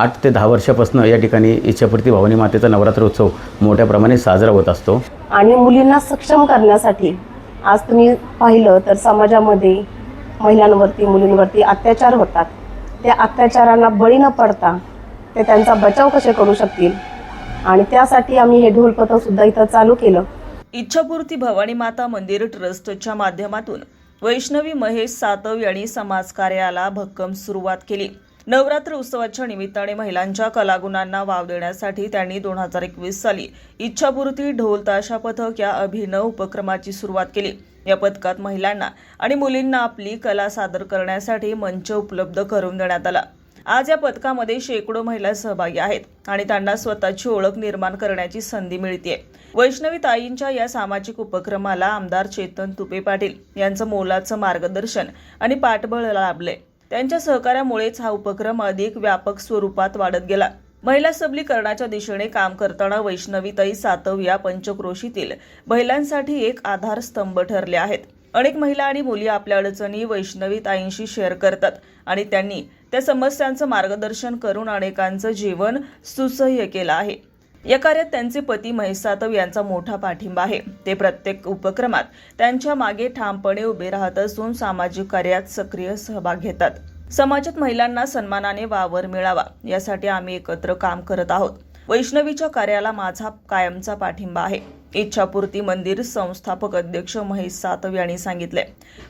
आठ ते दहा वर्षापासून या ठिकाणी इच्छापूर्ती भवानी मातेचा नवरात्र उत्सव मोठ्या प्रमाणे साजरा होत असतो. आणि मुलींना सक्षम करण्यासाठी आज तुम्ही पाहिलं तर समाजामध्ये महिलांवरती मुलींवरती अत्याचार होतात. त्या अत्याचारांना बळी न पडता ते त्यांचा बचाव कसे करू शकतील? आणि त्यासाठी आम्ही हे ढोलपथक सुद्धा इथं चालू केलं. इच्छापूर्ती भवानी माता मंदिर ट्रस्टच्या माध्यमातून वैष्णवी महेश सातव यांनी समाजकार्याला भक्कम सुरुवात केली. नवरात्र उत्सवाच्या निमित्ताने महिलांच्या कलागुणांना वाव देण्यासाठी त्यांनी दोन हजार एकवीस साली इच्छापूर्ती ढोल ताशा पथक या अभिनव उपक्रमाची सुरुवात केली. या पथकात महिलांना आणि मुलींना आपली कला सादर करण्यासाठी मंच उपलब्ध करून देण्यात आला. आज या पथकामध्ये शेकडो महिला सहभागी आहेत आणि त्यांना स्वतःची ओळख निर्माण करण्याची संधी मिळते वैष्णवी ताईंच्या या सामाजिक उपक्रमाला आमदार चेतन तुपे पाटील यांचं मोलाचं मार्गदर्शन आणि पाठबळ लाभले त्यांच्या सहकार्यामुळेच हा उपक्रम अधिक व्यापक स्वरूपात वाढत गेला. महिला सबलीकरणाच्या दिशेने काम करताना वैष्णवीताई सातव या पंचक्रोशीतील महिलांसाठी एक आधारस्तंभ ठरले आहेत. अनेक महिला आणि मुली आपल्या अडचणी वैष्णवीताईंशी शेअर करतात आणि त्यांनी त्या समस्यांचं मार्गदर्शन करून अनेकांचं जीवन सुसह्य केलं आहे. या कार्यात त्यांचे पती महेश सातव यांचा मोठा पाठिंबा आहे. ते प्रत्येक उपक्रमात त्यांच्या मागे ठामपणे उभे राहत असून सामाजिक कार्यात सक्रिय सहभाग घेतात. समाजात महिलांना सन्मानाने वावर मिळावा यासाठी आम्ही एकत्र काम करत आहोत. वैष्णवीच्या कार्याला माझा कायमचा पाठिंबा आहे. इच्छापूर्ती मंदिर संस्थापक अध्यक्ष महेश सातव यांनी सांगितले.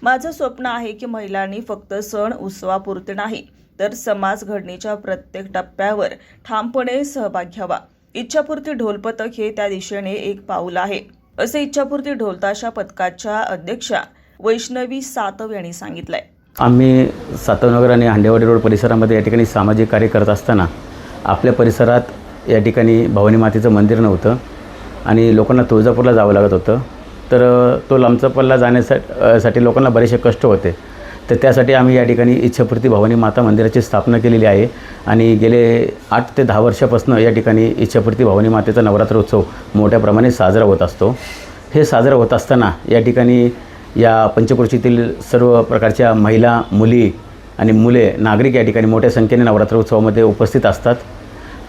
माझं स्वप्न आहे की महिलांनी फक्त सण उत्सवापुरते नाही तर समाज घडणीच्या प्रत्येक टप्प्यावर ठामपणे सहभाग घ्यावा. इच्छापूर्ती ढोलपथक हे त्या दिशेने एक पाऊल आहे असे इच्छापूर्ती ढोलताशा पथकाच्या अध्यक्षा वैष्णवी सातव यांनी सांगितलंय. आम्ही सातवनगर आणि हांडेवाडी रोड परिसरामध्ये या ठिकाणी सामाजिक कार्य करत असताना आपल्या परिसरात या ठिकाणी भवानी मातेचं मंदिर नव्हतं आणि लोकांना तुळजापूरला जावं लागत होतं. तर तो लांबचा पल्ला जाण्यासाठी साठी लोकांना बरेचसे कष्ट होते. तर त्यासाठी आम्ही या ठिकाणी इच्छापूर्ती भवानी माता मंदिराची स्थापना केलेली आहे. आणि गेले आठ ते दहा वर्षापासून या ठिकाणी इच्छापूर्ती भवानी मातेचा नवरात्र उत्सव मोठ्या प्रमाणे साजरा होत असतो. हे साजरा होत असताना या ठिकाणी या पंचक्रोशीतील सर्व प्रकारच्या महिला मुली आणि मुले नागरिक या ठिकाणी मोठ्या संख्येने नवरात्र उत्सवामध्ये उपस्थित असतात.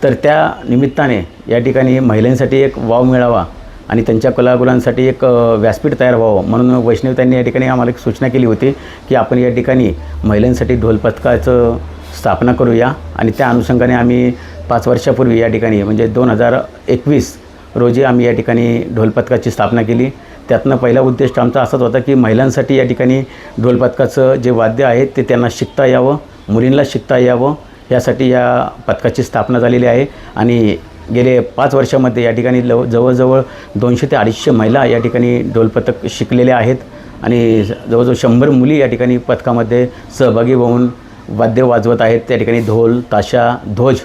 तर त्या निमित्ताने या ठिकाणी महिलांसाठी एक वाव मिळावा आणि त्यांच्या कलागुणांसाठी एक व्यासपीठ तयार व्हावं. म्हणून वैष्णव त्यांनी या ठिकाणी आम्हाला एक सूचना केली होती की आपण या ठिकाणी महिलांसाठी ढोल पथकाचं स्थापना करूया आणि त्या अनुषंगाने आम्ही पाच वर्षापूर्वी या ठिकाणी म्हणजे दोन हजार एकवीस रोजी आम्ही या ठिकाणी ढोल पथकाची स्थापना केली. त्यातनं पहिला उद्देश आमचा असाच होता की महिलांसाठी या ठिकाणी ढोल पथकाचं जे वाद्य आहे ते त्यांना शिकता यावं मुलींना शिकता यावं यासाठी या पथकाची स्थापना झालेली आहे. आणि गेले पाच वर्षामध्ये या ठिकाणी लव जवळजवळ दोनशे ते अडीचशे महिला या ठिकाणी ढोल पथक शिकलेल्या आहेत. आणि जवळजवळ शंभर मुली या ठिकाणी पथकामध्ये सहभागी होऊन वाद्य वाजवत आहेत. त्या ठिकाणी ढोल ताशा ध्वज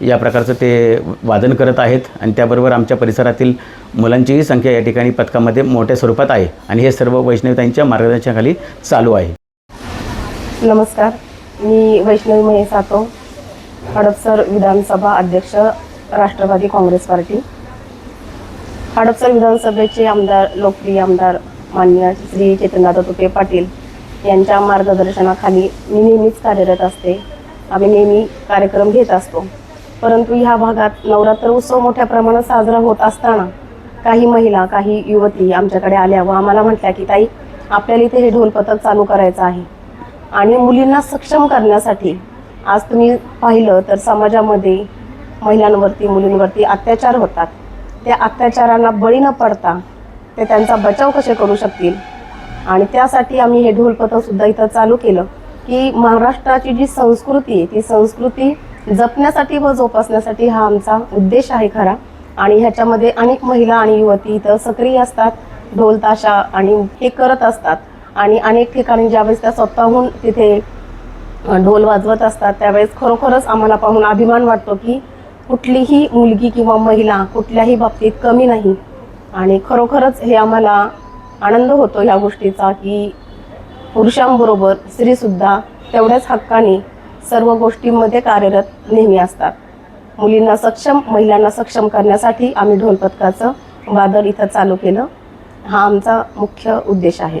या प्रकारचं ते वादन करत आहेत. आणि त्याबरोबर आमच्या परिसरातील मुलांचीही संख्या या ठिकाणी पथकामध्ये मोठ्या स्वरूपात आहे. आणि हे सर्व वैष्णवतांच्या मार्गदर्शनाखाली चालू आहे. नमस्कार. मी वैष्णवी महेश सातव हडपसर विधानसभा अध्यक्ष राष्ट्रवादी काँग्रेस पार्टी. हडपसर विधानसभेचे आमदार लोकप्रिय आमदार मान्य श्री चेतनदादा तुपे पाटील यांच्या मार्गदर्शनाखाली मी नेहमीच कार्यरत असते. आम्ही नेहमी कार्यक्रम घेत असतो. परंतु ह्या भागात नवरात्र उत्सव मोठ्या प्रमाणात साजरा होत असताना काही महिला काही युवती आमच्याकडे आल्या व आम्हाला म्हटल्या की ताई आपल्याला इथे हे ढोल पथक चालू करायचं आहे. आणि मुलींना सक्षम करण्यासाठी आज तुम्ही पाहिलं तर समाजामध्ये महिलांवरती मुलींवरती अत्याचार होतात. त्या अत्याचारांना बळी न पडता ते त्यांचा बचाव कसे करू शकतील? आणि त्यासाठी आम्ही हे ढोल सुद्धा इथं चालू केलं की महाराष्ट्राची जी संस्कृती आहे ती संस्कृती जपण्यासाठी व जोपासण्यासाठी हा आमचा उद्देश आहे खरा. आणि ह्याच्यामध्ये अनेक महिला आणि युवती इथं सक्रिय असतात ढोल ताशा आणि हे करत असतात. आणि अनेक ठिकाणी ज्यावेळेस त्या स्वतःहून तिथे ढोल वाजवत असतात त्यावेळेस खरोखरच आम्हाला पाहून अभिमान वाटतो की कुठलीही मुलगी किंवा महिला कुठल्याही बाबतीत कमी नाही. आणि खरोखरच हे आम्हाला आनंद होतो ह्या गोष्टीचा की पुरुषांबरोबर स्त्रीसुद्धा तेवढ्याच हक्काने सर्व गोष्टींमध्ये कार्यरत नेहमी असतात. मुलींना सक्षम महिलांना सक्षम करण्यासाठी आम्ही ढोल पथकाचं वादळ इथं चालू केलं. हा आमचा मुख्य उद्देश आहे.